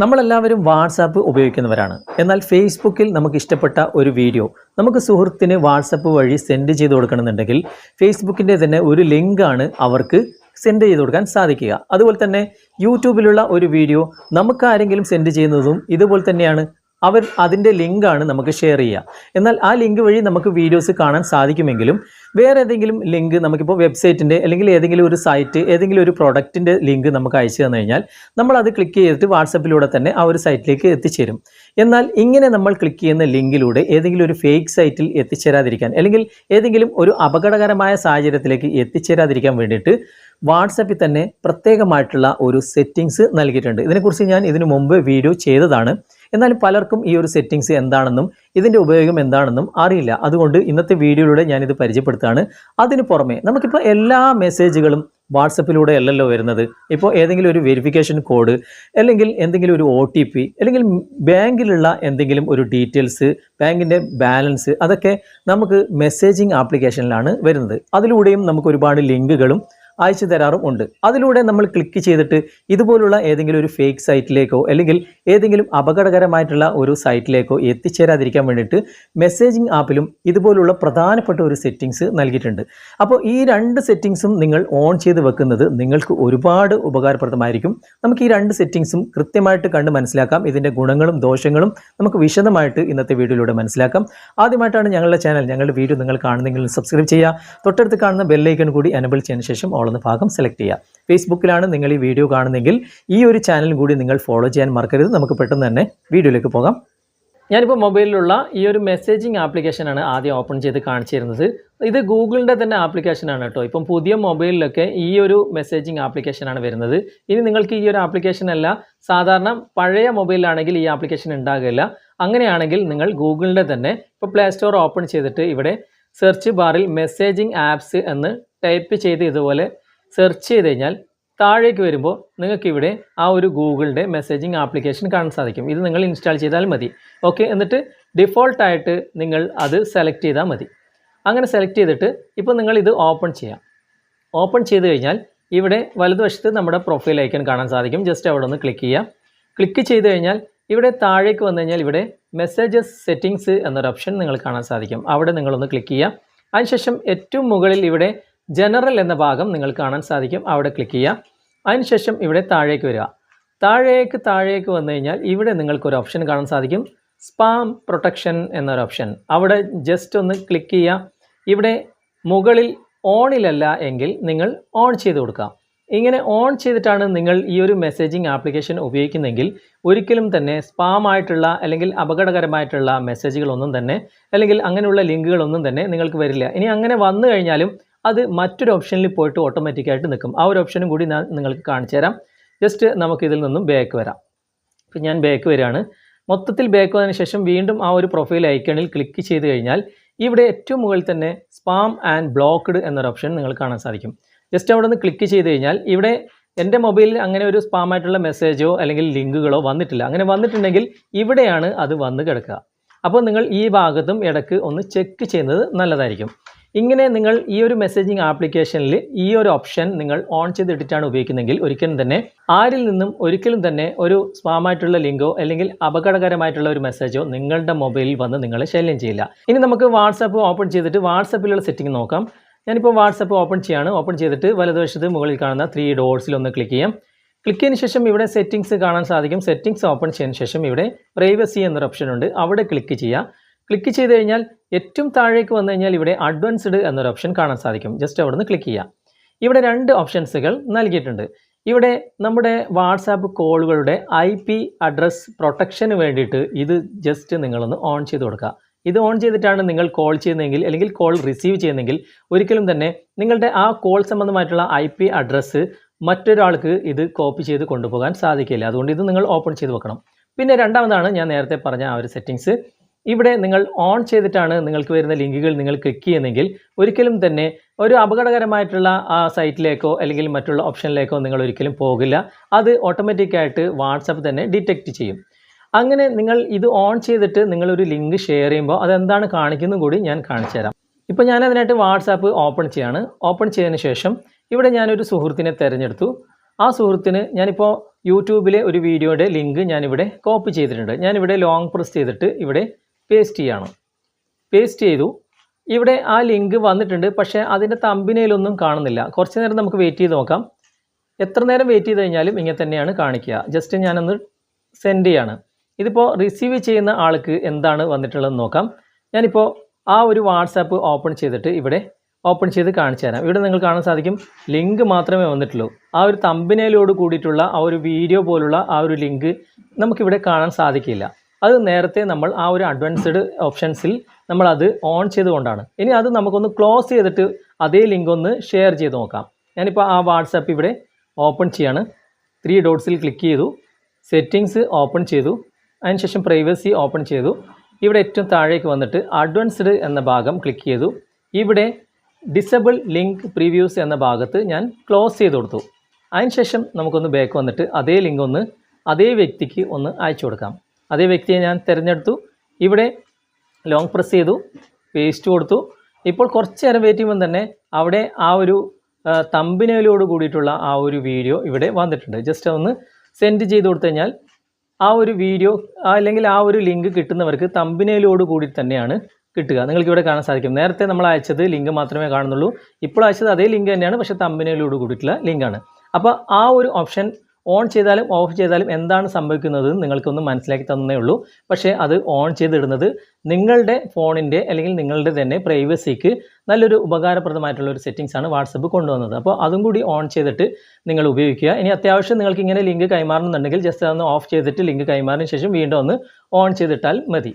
നമ്മളെല്ലാവരും വാട്സാപ്പ് ഉപയോഗിക്കുന്നവരാണ്. എന്നാൽ ഫേസ്ബുക്കിൽ നമുക്ക് ഇഷ്ടപ്പെട്ട ഒരു വീഡിയോ നമുക്ക് സുഹൃത്തിന് വാട്സപ്പ് വഴി സെൻഡ് ചെയ്ത് കൊടുക്കണമെന്നുണ്ടെങ്കിൽ ഫേസ്ബുക്കിന്റെ തന്നെ ഒരു ലിങ്കാണ് അവർക്ക് സെൻഡ് ചെയ്ത് കൊടുക്കാൻ സാധിക്കുക. അതുപോലെ തന്നെ യൂട്യൂബിലുള്ള ഒരു വീഡിയോ നമുക്ക് ആരെങ്കിലും സെൻഡ് ചെയ്യുന്നതും ഇതുപോലെ തന്നെയാണ്. അവർ അതിന്റെ ലിങ്കാണ് നമുക്ക് ഷെയർ ചെയ്യുക എന്നാൽ ആ ലിങ്ക് വഴി നമുക്ക് വീഡിയോസ് കാണാൻ സാധിക്കുമെങ്കിലും വേറെ ഏതെങ്കിലും ലിങ്ക് നമുക്കിപ്പോൾ വെബ്സൈറ്റിന്റെ അല്ലെങ്കിൽ ഏതെങ്കിലും ഒരു സൈറ്റ് ഏതെങ്കിലും ഒരു പ്രോഡക്റ്റിന്റെ ലിങ്ക് നമുക്ക് അയച്ചു തന്നു കഴിഞ്ഞാൽ നമ്മൾ അത് ക്ലിക്ക് ചെയ്തിട്ട് വാട്സപ്പിലൂടെ തന്നെ ആ ഒരു സൈറ്റിലേക്ക് എത്തിച്ചേരും. എന്നാൽ ഇങ്ങനെ നമ്മൾ ക്ലിക്ക് ചെയ്യുന്ന ലിങ്കിലൂടെ ഏതെങ്കിലും ഒരു ഫേക്ക് സൈറ്റിൽ എത്തിച്ചേരാതിരിക്കാൻ അല്ലെങ്കിൽ ഏതെങ്കിലും ഒരു അപകടകരമായ സാഹചര്യത്തിലേക്ക് എത്തിച്ചേരാതിരിക്കാൻ വേണ്ടിയിട്ട് വാട്സപ്പിൽ തന്നെ പ്രത്യേകമായിട്ടുള്ള ഒരു സെറ്റിങ്സ് നൽകിയിട്ടുണ്ട്. ഇതിനെക്കുറിച്ച് ഞാൻ ഇതിനു മുമ്പ് വീഡിയോ ചെയ്തതാണ്. എന്നാലും പലർക്കും ഈ ഒരു സെറ്റിങ്സ് എന്താണെന്നും ഇതിന്റെ ഉപയോഗം എന്താണെന്നും അറിയില്ല. അതുകൊണ്ട് ഇന്നത്തെ വീഡിയോയിലൂടെ ഞാനിത് പരിചയപ്പെടുത്താണ് അതിന് പുറമെ നമുക്കിപ്പോൾ എല്ലാ മെസ്സേജുകളും വാട്സപ്പിലൂടെ അല്ലല്ലോ വരുന്നത്. ഇപ്പോൾ ഏതെങ്കിലും ഒരു വെരിഫിക്കേഷൻ കോഡ് അല്ലെങ്കിൽ എന്തെങ്കിലും ഒരു ഒ ടി പി അല്ലെങ്കിൽ ബാങ്കിലുള്ള എന്തെങ്കിലും ഒരു ഡീറ്റെയിൽസ് ബാങ്കിന്റെ ബാലൻസ് അതൊക്കെ നമുക്ക് മെസ്സേജിങ് ആപ്ലിക്കേഷനിലാണ് വരുന്നത്. അതിലൂടെയും നമുക്ക് ഒരുപാട് ലിങ്കുകളും അയച്ചു തരാറും ഉണ്ട്. അതിലൂടെ നമ്മൾ ക്ലിക്ക് ചെയ്തിട്ട് ഇതുപോലുള്ള ഏതെങ്കിലും ഒരു ഫേക്ക് സൈറ്റിലേക്കോ അല്ലെങ്കിൽ ഏതെങ്കിലും അപകടകരമായിട്ടുള്ള ഒരു സൈറ്റിലേക്കോ എത്തിച്ചേരാതിരിക്കാൻ വേണ്ടിയിട്ട് മെസ്സേജിംഗ് ആപ്പിലും ഇതുപോലുള്ള പ്രധാനപ്പെട്ട ഒരു സെറ്റിംഗ്സ് നൽകിയിട്ടുണ്ട്. അപ്പോൾ ഈ രണ്ട് സെറ്റിംഗ്സും നിങ്ങൾ ഓൺ ചെയ്ത് വെക്കുന്നത് നിങ്ങൾക്ക് ഒരുപാട് ഉപകാരപ്രദമായിരിക്കും. നമുക്ക് ഈ രണ്ട് സെറ്റിംഗ്സും കൃത്യമായിട്ട് കണ്ട് മനസ്സിലാക്കാം. ഇതിന്റെ ഗുണങ്ങളും ദോഷങ്ങളും നമുക്ക് വിശദമായിട്ട് ഇന്നത്തെ വീഡിയോയിലൂടെ മനസ്സിലാക്കാം. ആദ്യമായിട്ടാണ് ഞങ്ങളുടെ ചാനൽ ഞങ്ങളുടെ വീഡിയോ നിങ്ങൾ കാണുന്നെങ്കിൽ സബ്സ്ക്രൈബ് ചെയ്യുക. തൊട്ടടുത്ത് കാണുന്ന ബെല്ലൈക്കൺ കൂടി എനബിൾ ചെയ്യുന്ന ശേഷം ഓളെന്ന ഭാഗം സെലക്ട് ചെയ്യുക ഫേസ്ബുക്കിലാണ് നിങ്ങൾ ഈ വീഡിയോ കാണുന്നെങ്കിൽ ഈ ഒരു ചാനലും കൂടി നിങ്ങൾ ഫോളോ ചെയ്യാൻ മറക്കരുത്. നമുക്ക് പെട്ടെന്ന് തന്നെ വീഡിയോയിലേക്ക് പോകാം. ഞാനിപ്പോൾ മൊബൈലിലുള്ള ഈ ഒരു മെസ്സേജിങ് ആപ്ലിക്കേഷനാണ് ആദ്യം ഓപ്പൺ ചെയ്ത് കാണിച്ചിരുന്നത്. ഇത് ഗൂഗിളിന്റെ തന്നെ ആപ്ലിക്കേഷനാണ് കേട്ടോ. ഇപ്പം പുതിയ മൊബൈലിലൊക്കെ ഈ ഒരു മെസ്സേജിങ് ആപ്ലിക്കേഷനാണ് വരുന്നത്. ഇനി നിങ്ങൾക്ക് ഈ ഒരു ആപ്ലിക്കേഷൻ അല്ല സാധാരണ പഴയ മൊബൈലിലാണെങ്കിൽ ഈ ആപ്ലിക്കേഷൻ ഉണ്ടാകില്ല. അങ്ങനെയാണെങ്കിൽ നിങ്ങൾ ഗൂഗിളിന്റെ തന്നെ ഇപ്പോൾ പ്ലേ സ്റ്റോർ ഓപ്പൺ ചെയ്തിട്ട് ഇവിടെ സെർച്ച് ബാറിൽ മെസ്സേജിങ് ആപ്സ് എന്ന് ടൈപ്പ് ചെയ്ത് ഇതുപോലെ സെർച്ച് ചെയ്ത് കഴിഞ്ഞാൽ താഴേക്ക് വരുമ്പോൾ നിങ്ങൾക്കിവിടെ ആ ഒരു ഗൂഗിളിന്റെ മെസ്സേജിങ് ആപ്ലിക്കേഷൻ കാണാൻ സാധിക്കും. ഇത് നിങ്ങൾ ഇൻസ്റ്റാൾ ചെയ്താൽ മതി. ഓക്കെ എന്നിട്ട് ഡിഫോൾട്ടായിട്ട് നിങ്ങൾ അത് സെലക്ട് ചെയ്താൽ മതി. അങ്ങനെ സെലക്ട് ചെയ്തിട്ട് ഇപ്പോൾ നിങ്ങൾ ഇത് ഓപ്പൺ ചെയ്യാം. ഓപ്പൺ ചെയ്ത് കഴിഞ്ഞാൽ ഇവിടെ വലതുവശത്ത് നമ്മുടെ പ്രൊഫൈൽ ഐക്കൺ കാണാൻ സാധിക്കും. ജസ്റ്റ് അവിടെ ഒന്ന് ക്ലിക്ക് ചെയ്യാം. ക്ലിക്ക് ചെയ്ത് കഴിഞ്ഞാൽ ഇവിടെ താഴേക്ക് വന്നു കഴിഞ്ഞാൽ ഇവിടെ മെസ്സേജസ് സെറ്റിങ്സ് എന്നൊരു ഓപ്ഷൻ നിങ്ങൾ കാണാൻ സാധിക്കും. അവിടെ നിങ്ങളൊന്ന് ക്ലിക്ക് ചെയ്യാം. അതിനുശേഷം ഏറ്റവും മുകളിൽ ഇവിടെ ജനറൽ എന്ന ഭാഗം നിങ്ങൾ കാണാൻ സാധിക്കും. അവിടെ ക്ലിക്ക് ചെയ്യുക അതിനുശേഷം ഇവിടെ താഴേക്ക് വരിക. താഴേക്ക് താഴേക്ക് വന്നു കഴിഞ്ഞാൽ ഇവിടെ നിങ്ങൾക്കൊരു ഓപ്ഷൻ കാണാൻ സാധിക്കും. സ്പാം പ്രൊട്ടക്ഷൻ എന്നൊരു ഓപ്ഷൻ അവിടെ ജസ്റ്റ് ഒന്ന് ക്ലിക്ക് ചെയ്യുക ഇവിടെ മുകളിൽ ഓണിലല്ല എങ്കിൽ നിങ്ങൾ ഓൺ ചെയ്ത് കൊടുക്കുക ഇങ്ങനെ ഓൺ ചെയ്തിട്ടാണ് നിങ്ങൾ ഈ ഒരു മെസ്സേജിങ് ആപ്ലിക്കേഷൻ ഉപയോഗിക്കുന്നതെങ്കിൽ ഒരിക്കലും തന്നെ സ്പാം ആയിട്ടുള്ള അല്ലെങ്കിൽ അപകടകരമായിട്ടുള്ള മെസ്സേജുകളൊന്നും തന്നെ അല്ലെങ്കിൽ അങ്ങനെയുള്ള ലിങ്കുകളൊന്നും തന്നെ നിങ്ങൾക്ക് വരില്ല. ഇനി അങ്ങനെ വന്നു കഴിഞ്ഞാലും അത് മറ്റൊരു ഓപ്ഷനിൽ പോയിട്ട് ഓട്ടോമാറ്റിക്കായിട്ട് നിൽക്കും. ആ ഒരു ഓപ്ഷനും കൂടി ഞാൻ നിങ്ങൾക്ക് കാണിച്ചു തരാം. ജസ്റ്റ് നമുക്കിതിൽ നിന്നും ബാക്ക് വരാം. ഇപ്പം ഞാൻ ബാക്ക് വരികയാണ്. മൊത്തത്തിൽ ബാക്ക് വന്നതിന് ശേഷം വീണ്ടും ആ ഒരു പ്രൊഫൈൽ ഐക്കണിൽ ക്ലിക്ക് ചെയ്ത് കഴിഞ്ഞാൽ ഇവിടെ ഏറ്റവും മുകളിൽ തന്നെ സ്പാം ആൻഡ് ബ്ലോക്ക്ഡ് എന്നൊരു ഓപ്ഷൻ നിങ്ങൾ കാണാൻ സാധിക്കും. ജസ്റ്റ് അവിടെ നിന്ന് ക്ലിക്ക് ചെയ്ത് കഴിഞ്ഞാൽ ഇവിടെ എന്റെ മൊബൈലിൽ അങ്ങനെ ഒരു സ്പാം ആയിട്ടുള്ള മെസ്സേജോ അല്ലെങ്കിൽ ലിങ്കുകളോ വന്നിട്ടില്ല. അങ്ങനെ വന്നിട്ടുണ്ടെങ്കിൽ ഇവിടെയാണ് അത് വന്ന് കിടക്കുക. അപ്പോൾ നിങ്ങൾ ഈ ഭാഗത്തും ഇടയ്ക്ക് ഒന്ന് ചെക്ക് ചെയ്യുന്നത് നല്ലതായിരിക്കും. ഇങ്ങനെ നിങ്ങൾ ഈ ഒരു മെസ്സേജിങ് ആപ്ലിക്കേഷനിൽ ഈ ഒരു ഓപ്ഷൻ നിങ്ങൾ ഓൺ ചെയ്തിട്ടിട്ടാണ് ഉപയോഗിക്കുന്നതെങ്കിൽ ഒരിക്കലും തന്നെ ആരിൽ നിന്നും ഒരിക്കലും തന്നെ ഒരു സ്പാമായിട്ടുള്ള ലിങ്കോ അല്ലെങ്കിൽ അപകടകരമായിട്ടുള്ള ഒരു മെസ്സേജോ നിങ്ങളുടെ മൊബൈലിൽ വന്ന് നിങ്ങളെ ശല്യം ചെയ്യില്ല. ഇനി നമുക്ക് വാട്സാപ്പ് ഓപ്പൺ ചെയ്തിട്ട് വാട്സാപ്പിലുള്ള സെറ്റിംഗ് നോക്കാം. ഞാനിപ്പോൾ വാട്സപ്പ് ഓപ്പൺ ചെയ്യാണ്. ഓപ്പൺ ചെയ്തിട്ട് വലതുവശത്ത് മുകളിൽ കാണുന്ന ത്രീ ഡോട്ട്സിൽ ഒന്ന് ക്ലിക്ക് ചെയ്യാം. ക്ലിക്ക് ചെയ്തതിന് ശേഷം ഇവിടെ സെറ്റിംഗ്സ് കാണാൻ സാധിക്കും. സെറ്റിംഗ്സ് ഓപ്പൺ ചെയ്യുന്ന ശേഷം ഇവിടെ പ്രൈവസി എന്നൊരു ഓപ്ഷൻ ഉണ്ട്. അവിടെ ക്ലിക്ക് ചെയ്യുക ക്ലിക്ക് ചെയ്ത് കഴിഞ്ഞാൽ ഏറ്റവും താഴേക്ക് വന്നു കഴിഞ്ഞാൽ ഇവിടെ അഡ്വാൻസ്ഡ് എന്നൊരു ഓപ്ഷൻ കാണാൻ സാധിക്കും. ജസ്റ്റ് അവിടെ നിന്ന് ക്ലിക്ക് ചെയ്യാം ഇവിടെ രണ്ട് ഓപ്ഷൻസുകൾ നൽകിയിട്ടുണ്ട്. ഇവിടെ നമ്മുടെ വാട്സാപ്പ് കോളുകളുടെ ഐ പി അഡ്രസ് പ്രൊട്ടക്ഷന് വേണ്ടിയിട്ട് ഇത് ജസ്റ്റ് നിങ്ങളൊന്ന് ഓൺ ചെയ്ത് കൊടുക്കുക. ഇത് ഓൺ ചെയ്തിട്ടാണ് നിങ്ങൾ കോൾ ചെയ്യുന്നതെങ്കിൽ അല്ലെങ്കിൽ കോൾ റിസീവ് ചെയ്യുന്നതെങ്കിൽ ഒരിക്കലും തന്നെ നിങ്ങളുടെ ആ കോൾ സംബന്ധമായിട്ടുള്ള ഐ പി അഡ്രസ്സ് മറ്റൊരാൾക്ക് ഇത് കോപ്പി ചെയ്ത് കൊണ്ടുപോകാൻ സാധിക്കില്ല. അതുകൊണ്ട് ഇത് നിങ്ങൾ ഓപ്പൺ ചെയ്ത് വെക്കണം. പിന്നെ രണ്ടാമതാണ് ഞാൻ നേരത്തെ പറഞ്ഞ ആ ഒരു സെറ്റിങ്സ് ഇവിടെ നിങ്ങൾ ഓൺ ചെയ്തിട്ടാണ് നിങ്ങൾക്ക് വരുന്ന ലിങ്കുകൾ നിങ്ങൾ ക്ലിക്ക് ചെയ്യുന്നെങ്കിൽ ഒരിക്കലും തന്നെ ഒരു അപകടകരമായിട്ടുള്ള ആ സൈറ്റിലേക്കോ അല്ലെങ്കിൽ മറ്റുള്ള ഓപ്ഷനിലേക്കോ നിങ്ങൾ ഒരിക്കലും പോകില്ല. അത് ഓട്ടോമാറ്റിക്കായിട്ട് വാട്സപ്പ് തന്നെ ഡിറ്റക്റ്റ് ചെയ്യും. അങ്ങനെ നിങ്ങൾ ഇത് ഓൺ ചെയ്തിട്ട് നിങ്ങളൊരു ലിങ്ക് ഷെയർ ചെയ്യുമ്പോൾ അതെന്താണ് കാണിക്കുന്നതും കൂടി ഞാൻ കാണിച്ചു തരാം. ഇപ്പോൾ ഞാൻ അതിനായിട്ട് വാട്സാപ്പ് ഓപ്പൺ ചെയ്യാണ്. ഓപ്പൺ ചെയ്തതിന് ശേഷം ഇവിടെ ഞാനൊരു സുഹൃത്തിനെ തിരഞ്ഞെടുത്തു. ആ സുഹൃത്തിന് ഞാനിപ്പോൾ യൂട്യൂബിലെ ഒരു വീഡിയോയുടെ ലിങ്ക് ഞാനിവിടെ കോപ്പി ചെയ്തിട്ടുണ്ട്. ഞാനിവിടെ ലോങ് പ്രസ് ചെയ്തിട്ട് ഇവിടെ പേസ്റ്റ് ചെയ്യണം. പേസ്റ്റ് ചെയ്തു. ഇവിടെ ആ ലിങ്ക് വന്നിട്ടുണ്ട് പക്ഷേ അതിന്റെ തമ്പിനയിലൊന്നും കാണുന്നില്ല. കുറച്ച് നേരം നമുക്ക് വെയിറ്റ് ചെയ്ത് നോക്കാം. എത്ര നേരം വെയിറ്റ് ചെയ്ത് കഴിഞ്ഞാലും ഇങ്ങനെ തന്നെയാണ് കാണിക്കുക. ജസ്റ്റ് ഞാനൊന്ന് സെൻഡ് ചെയ്യാണ്. ഇതിപ്പോൾ റിസീവ് ചെയ്യുന്ന ആൾക്ക് എന്താണ് വന്നിട്ടുള്ളതെന്ന് നോക്കാം. ഞാനിപ്പോൾ ആ ഒരു വാട്സാപ്പ് ഓപ്പൺ ചെയ്തിട്ട് ഇവിടെ ഓപ്പൺ ചെയ്ത് കാണിച്ചു തരാം. ഇവിടെ നിങ്ങൾ കാണാൻ സാധിക്കും ലിങ്ക് മാത്രമേ വന്നിട്ടുള്ളൂ. ആ ഒരു തമ്പിനയിലോട് കൂടിയിട്ടുള്ള ആ ഒരു വീഡിയോ പോലുള്ള ആ ഒരു ലിങ്ക് നമുക്കിവിടെ കാണാൻ സാധിക്കില്ല. അത് നേരത്തെ നമ്മൾ ആ ഒരു അഡ്വാൻസ്ഡ് ഓപ്ഷൻസിൽ നമ്മൾ അത് ഓൺ ചെയ്തുകൊണ്ടാണ്. ഇനി അത് നമുക്കൊന്ന് ക്ലോസ് ചെയ്തിട്ട് അതേ ലിങ്ക് ഒന്ന് ഷെയർ ചെയ്ത് നോക്കാം. ഞാനിപ്പോൾ ആ വാട്സാപ്പ് ഇവിടെ ഓപ്പൺ ചെയ്യാണ്. ത്രീ ഡോട്ട്സിൽ ക്ലിക്ക് ചെയ്തു. സെറ്റിങ്സ് ഓപ്പൺ ചെയ്തു. അതിനുശേഷം പ്രൈവസി ഓപ്പൺ ചെയ്തു. ഇവിടെ ഏറ്റവും താഴേക്ക് വന്നിട്ട് അഡ്വാൻസ്ഡ് എന്ന ഭാഗം ക്ലിക്ക് ചെയ്തു. ഇവിടെ ഡിസബിൾ ലിങ്ക് പ്രിവ്യൂസ് എന്ന ഭാഗത്ത് ഞാൻ ക്ലോസ് ചെയ്ത് കൊടുത്തു. അതിനുശേഷം നമുക്കൊന്ന് ബാക്ക് വന്നിട്ട് അതേ ലിങ്ക് ഒന്ന് അതേ വ്യക്തിക്ക് ഒന്ന് അയച്ചു കൊടുക്കാം. അതേ വ്യക്തിയെ ഞാൻ തിരഞ്ഞെടുത്തു. ഇവിടെ ലോങ് പ്രസ് ചെയ്തു പേസ്റ്റ് കൊടുത്തു. ഇപ്പോൾ കുറച്ച് നേരം വെയിറ്റ് ചെയ്യുമ്പോൾ തന്നെ അവിടെ ആ ഒരു തമ്പിനയിലോട് കൂടിയിട്ടുള്ള ആ ഒരു വീഡിയോ ഇവിടെ വന്നിട്ടുണ്ട്. ജസ്റ്റ് ഒന്ന് സെൻഡ് ചെയ്ത് കൊടുത്തു കഴിഞ്ഞാൽ ആ ഒരു വീഡിയോ അല്ലെങ്കിൽ ആ ഒരു ലിങ്ക് കിട്ടുന്നവർക്ക് തമ്പിനയിലോട് കൂടി തന്നെയാണ് കിട്ടുക. നിങ്ങൾക്ക് ഇവിടെ കാണാൻ സാധിക്കും. നേരത്തെ നമ്മൾ അയച്ചത് ലിങ്ക് മാത്രമേ കാണുന്നുള്ളൂ. ഇപ്പോൾ അയച്ചത് അതേ ലിങ്ക് തന്നെയാണ് പക്ഷേ തമ്പിനയിലോട് കൂടിയിട്ടുള്ള ലിങ്കാണ് അപ്പോൾ ആ ഒരു ഓപ്ഷൻ ഓൺ ചെയ്താലും ഓഫ് ചെയ്താലും എന്താണ് സംഭവിക്കുന്നത് നിങ്ങൾക്കൊന്ന് മനസ്സിലാക്കി തന്നേ ഉള്ളൂ. പക്ഷേ അത് ഓൺ ചെയ്തിടുന്നത് നിങ്ങളുടെ ഫോണിന്റെ അല്ലെങ്കിൽ നിങ്ങളുടെ തന്നെ പ്രൈവസിക്ക് നല്ലൊരു ഉപകാരപ്രദമായിട്ടുള്ള ഒരു സെറ്റിംഗ്സ് ആണ് വാട്സപ്പ് കൊണ്ടുവന്നത്. അപ്പോൾ അതും കൂടി ഓൺ ചെയ്തിട്ട് നിങ്ങൾ ഉപയോഗിക്കുക. ഇനി അത്യാവശ്യം നിങ്ങൾക്ക് ഇങ്ങനെ ലിങ്ക് കൈമാറണമെന്നുണ്ടെങ്കിൽ ജസ്റ്റ് അതൊന്ന് ഓഫ് ചെയ്തിട്ട് ലിങ്ക് കൈമാറിന് ശേഷം വീണ്ടും ഒന്ന് ഓൺ ചെയ്തിട്ടാൽ മതി.